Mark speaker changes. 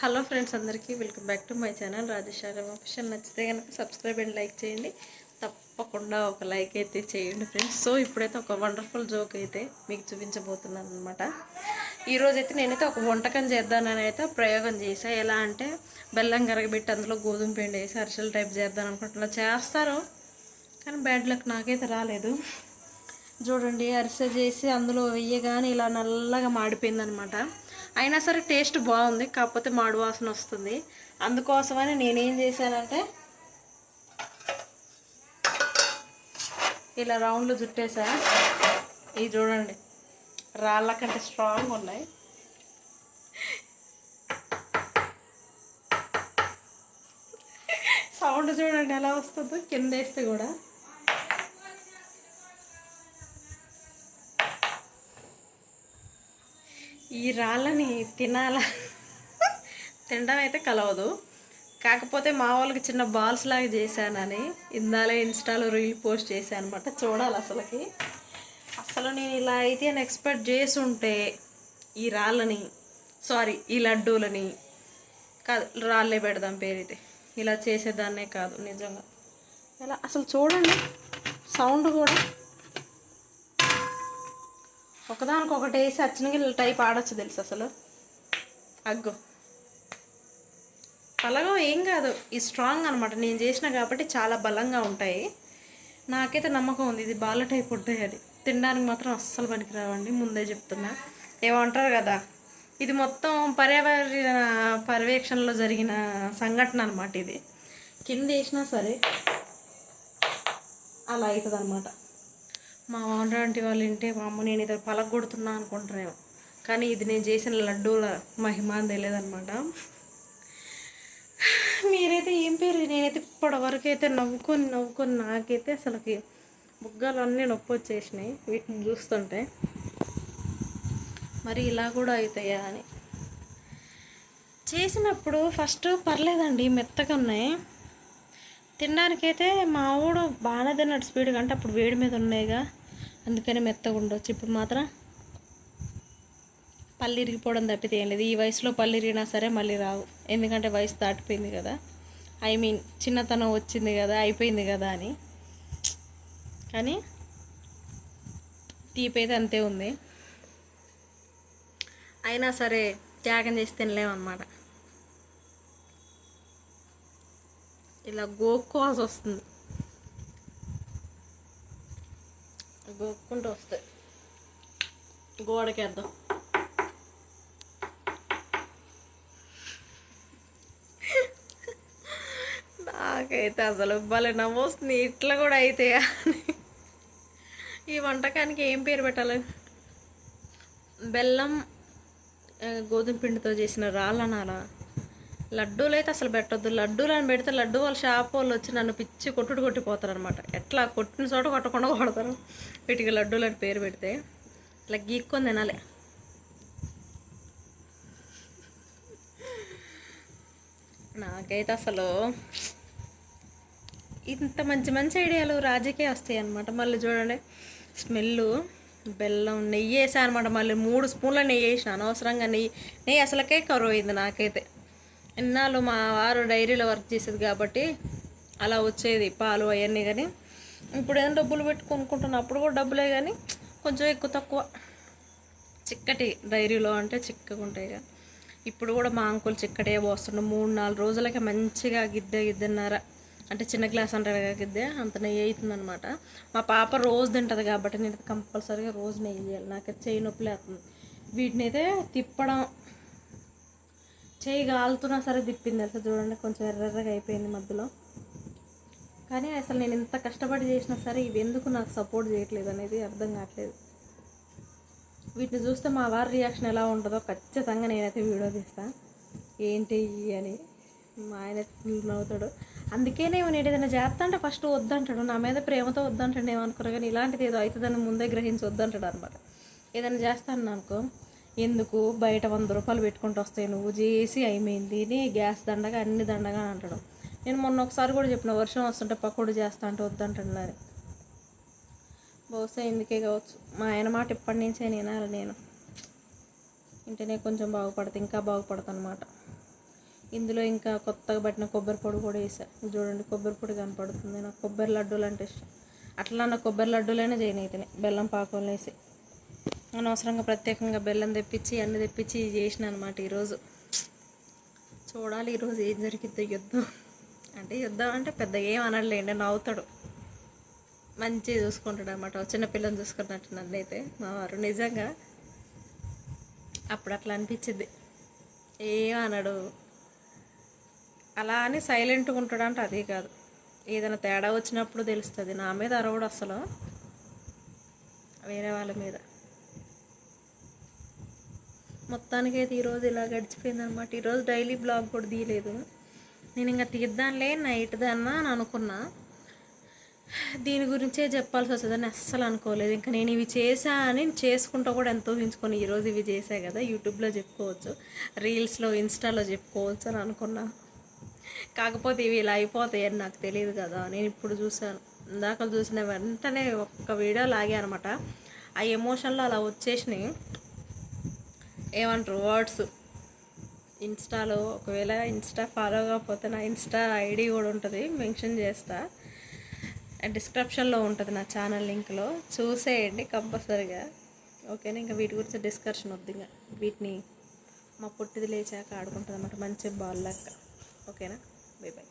Speaker 1: Hello friends అందరికీ welcome back to my channel Rajeshwaram official నచ్చితే కనుక సబ్స్క్రైబ్ అండ్ లైక్ చేయండి. తప్పకుండా ఒక లైక్ అయితే చేయండి ఫ్రెండ్స్. సో ఇప్పుడైతే ఒక వండర్ఫుల్ జోక్ అయితే మీకు చూపించబోతున్నాను అనమాట ఈరోజైతే నేనైతే ఒక వంటకం చేద్దానని అయితే ప్రయోగం చేసా ఎలా అంటే బెల్లం కరగబెట్టి అందులో గోధుమ పిండి వేసి అరిసెలు టైప్ చేద్దాం అనుకుంటున్నా. చేస్తారు కానీ బ్యాడ్ లక్ నాకైతే రాలేదు. చూడండి అరిసె చేసి అందులో వెయ్యగానే ఇలా నల్లగా మాడిపోయింది అనమాట అయినా సరే టేస్ట్ బాగుంది కాకపోతే మాడు వాసన వస్తుంది. అందుకోసమని నేనేం చేశానంటే ఇలా రౌండ్లు జుట్టేసా ఇది చూడండి రాళ్ళ కంటే స్ట్రాంగ్ ఉన్నాయి. సౌండ్ చూడండి ఎలా వస్తుందో కింద వేస్తే కూడా. ఈ రాళ్ళని తినాలా? తినడం అయితే కలవదు. కాకపోతే మా వాళ్ళకి చిన్న బాల్స్ లాగా చేశానని ఇందాలే ఇన్స్టాలో రీల్ పోస్ట్ చేశాను అనమాట చూడాలి అసలుకి. అసలు నేను ఇలా అయితే అని ఎక్స్పెక్ట్ చేసి ఉంటే ఈ రాళ్ళని సారీ ఈ లడ్డూలని కాదు రాళ్ళే పెడదాం పేరైతే. ఇలా చేసేదాన్నే కాదు నిజంగా. ఇలా అసలు చూడండి. సౌండ్ కూడా. ఒకదానికి ఒకటి వేసి అచ్చనగిల్ల టైప్ ఆడొచ్చు తెలుసు అసలు? అగ్గో. బలంగా ఏం కాదు ఇది స్ట్రాంగ్ అనమాట నేను చేసిన కాబట్టి చాలా బలంగా ఉంటాయి. నాకైతే నమ్మకం ఉంది ఇది బాల టైప్ ఉంటాయి అది. తినడానికి మాత్రం అస్సలు పనికిరావండి ముందే చెప్తున్నా. ఏమంటారు కదా ఇది మొత్తం పర్యావరణ పర్యవేక్షణలో జరిగిన సంఘటన అనమాట ఇది. కింద వేసినా సరే అలా అవుతుంది అనమాట మా ఆంటీ వాళ్ళు వింటే మా అమ్మ నేను ఇద్దరు పలగొడుతున్నా అనుకుంటారేమో. కానీ ఇది నేను చేసిన లడ్డూల మహిమ అని తెలియదనమాట మీరైతే ఏం పేరు? నేనైతే ఇప్పటివరకు అయితే నవ్వుకొని నవ్వుకొని నాకైతే అసలుకి బుగ్గలు అన్నీ నొప్పి వచ్చేసినాయి వీటిని చూస్తుంటే. మరి ఇలా కూడా అవుతాయా అని. చేసినప్పుడు ఫస్ట్ పర్లేదండి మెత్తగా ఉన్నాయి. తినడానికైతే మా ఊడు బాగానే తిన్నాడు స్పీడ్గా అంటే అప్పుడు వేడి మీద ఉన్నాయిగా అందుకని మెత్తగా ఉండొచ్చు. ఇప్పుడు మాత్రం పళ్ళు ఇరిగిపోవడం తప్పితే ఏం లేదు. ఈ వయసులో పళ్ళు ఇరిగినా సరే మళ్ళీ రావు. ఎందుకంటే వయసు దాటిపోయింది కదా. ఐ మీన్ చిన్నతనం వచ్చింది కదా అయిపోయింది కదా అని. కానీ తీపి అయితే అంతే ఉంది. అయినా సరే త్యాగం చేసి తినలేమన్నమాట. ఇలా గోక్కోవాల్సి వస్తుంది. గోక్కుంటూ వస్తాయి. గోడకేద్దాం. నాకైతే అసలు భలే నవ్వొస్తుంది. ఇట్లా కూడా అయితే అని. ఈ వంటకానికి ఏం పేరు పెట్టాలి? బెల్లం గోధుమ పిండితో చేసిన రాళ్ళనారా లడ్డూలు అయితే అసలు పెట్టొద్దు. లడ్డూలు అని పెడితే లడ్డు వాళ్ళ షాప్ వాళ్ళు వచ్చి నన్ను పిచ్చి కొట్టుడు కొట్టిపోతారు అనమాట ఎట్లా కొట్టిన చోట కొట్టకుండా కొడతారు. వీటికి లడ్డూలు అని పేరు పెడితే ఇట్లా గీక్కొని తినాలి. నాకైతే అసలు ఇంత మంచి మంచి ఐడియాలు రాజకీయ వస్తాయి అనమాట మళ్ళీ చూడండి స్మెల్ బెల్లం నెయ్యి వేసా అనమాట మళ్ళీ మూడు స్పూన్ల నెయ్యి వేసిన. అనవసరంగా నెయ్యి నెయ్యి అసలకే కరువు అయింది నాకైతే. ఎన్నాళ్ళు మా వారు డైరీలో వర్క్ చేసేది కాబట్టి అలా వచ్చేది పాలు అవన్నీ కానీ. ఇప్పుడు ఏదైనా డబ్బులు పెట్టి కొనుక్కుంటున్నప్పుడు కూడా డబ్బులే కానీ కొంచెం ఎక్కువ తక్కువ. చిక్కటి డైరీలో అంటే చిక్కగా ఉంటాయి కదా ఇప్పుడు కూడా మా అంకుల్ చిక్కటే పోస్తుండే. మూడు నాలుగు రోజులకి మంచిగా గిద్దె గిద్దెన్నర. అంటే చిన్న గ్లాస్ అంటారు కదా గిద్దె అంత నెయ్యి అవుతుందనమాట మా పాప రోజు తింటుంది కాబట్టి నేను కంపల్సరీగా రోజు నెయ్యి చేయాలి నాకు చేయి నొప్పి లేస్తుంది వీటిని అయితే తిప్పడం చేయి కాలుతున్నా సరే తిప్పింది అసలు చూడండి కొంచెం ఎర్రగా అయిపోయింది మధ్యలో. కానీ అసలు నేను ఇంత కష్టపడి చేసినా సరే ఇవి ఎందుకు నాకు సపోర్ట్ చేయట్లేదు అనేది అర్థం కావట్లేదు. వీటిని చూస్తే మా వారి రియాక్షన్ ఎలా ఉంటుందో ఖచ్చితంగా నేనైతే వీడియో తీస్తా. ఏంటి అని మా ఆయన ఫుల్ నవ్వుతాడు. అందుకే నేను ఏదైనా చేస్తా అంటే ఫస్ట్ వద్దంటాడు. నా మీద ప్రేమతో వద్దంటాడు ఏమనుకున్నా కానీ ఇలాంటిది ఏదో అవుతుందని ముందే గ్రహించి వద్దంటాడు అనమాట ఏదైనా చేస్తాను అనుకో. ఎందుకు బయట వంద రూపాయలు పెట్టుకుంటూ వస్తాయి నువ్వు చేసి అయిపోయింది నీ గ్యాస్ దండగా అన్ని దండగా అని అంటాడు. నేను మొన్న ఒకసారి కూడా చెప్పిన వర్షం వస్తుంటే పకోడు చేస్తా అంటే వద్దంటున్నారు. బహుశా ఎందుకే కావచ్చు. మా ఆయన మాట ఇప్పటి నుంచే వినాలి నేను. ఇంటనే కొంచెం బాగుపడతా ఇంకా బాగుపడతా అనమాట ఇందులో ఇంకా కొత్తగా పట్టిన కొబ్బరి పొడి కూడా వేసా. చూడండి కొబ్బరి పొడి కనపడుతుంది. నాకు కొబ్బరి లడ్డూలు అంటే ఇష్టం. అట్లా నా కొబ్బరి లడ్డూలైనా చేయనైతేనే బెల్లం పాకంలో వేసి. అనవసరంగా ప్రత్యేకంగా బెల్లం తెప్పించి అన్ని తెప్పించి చేసిన అనమాట ఈరోజు. చూడాలి ఈరోజు ఏం జరిగిద్దో యుద్ధం. అంటే యుద్ధం అంటే పెద్దగా ఏం అనలేండి నవ్వుతాడు. మంచిగా చూసుకుంటాడు అనమాట చిన్నపిల్లని చూసుకున్నట్టు నన్ను అయితే మా వారు. నిజంగా అప్పుడు అట్లా అనిపించింది. ఏం అనడు. అలా అని సైలెంట్గా ఉంటాడు అంటే అదే కాదు. ఏదైనా తేడా వచ్చినప్పుడు తెలుస్తుంది. నా మీద అరవడు అసలు. వేరే వాళ్ళ మీద. మొత్తానికి అయితే ఈరోజు ఇలా గడిచిపోయింది అనమాట ఈరోజు డైలీ బ్లాగ్ కూడా తీయలేదు. నేను ఇంకా తీద్దాంలే నైట్ దాన్నా అని అనుకున్నా. దీని గురించే చెప్పాల్సి వస్తుందని అస్సలు అనుకోలేదు. ఇంకా నేను ఇవి చేసా అని చేసుకుంటా కూడా ఎంతో ఊహించుకొని ఈరోజు ఇవి చేసా కదా యూట్యూబ్లో చెప్పుకోవచ్చు రీల్స్లో ఇన్స్టాలో చెప్పుకోవచ్చు అని అనుకున్నా. కాకపోతే ఇవి ఇలా అయిపోతాయని నాకు తెలియదు కదా. నేను ఇప్పుడు చూసాను ఇందాక చూసిన వెంటనే ఒక్క వీడియో లాగే అనమాట ఆ ఎమోషన్లో అలా వచ్చేసినాయి. ఏమంటారు వర్డ్స్ ఇన్స్టాలో ఒకవేళ ఇన్స్టా ఫాలో కాకపోతే నా ఇన్స్టా ఐడి కూడా ఉంటుంది మెన్షన్ చేస్తా. డిస్క్రిప్షన్లో ఉంటుంది నా ఛానల్ లింక్లో. చూసేయండి కంపల్సరీగా. ఓకేనా? ఇంకా వీటి గురించి డిస్కషన్ వద్దు ఇంకా. వీటిని మా పుట్టిది లేచాక ఆడుకుంటుంది అనమాట మంచి బాల్ లెక్క. ఓకేనా? Bye bye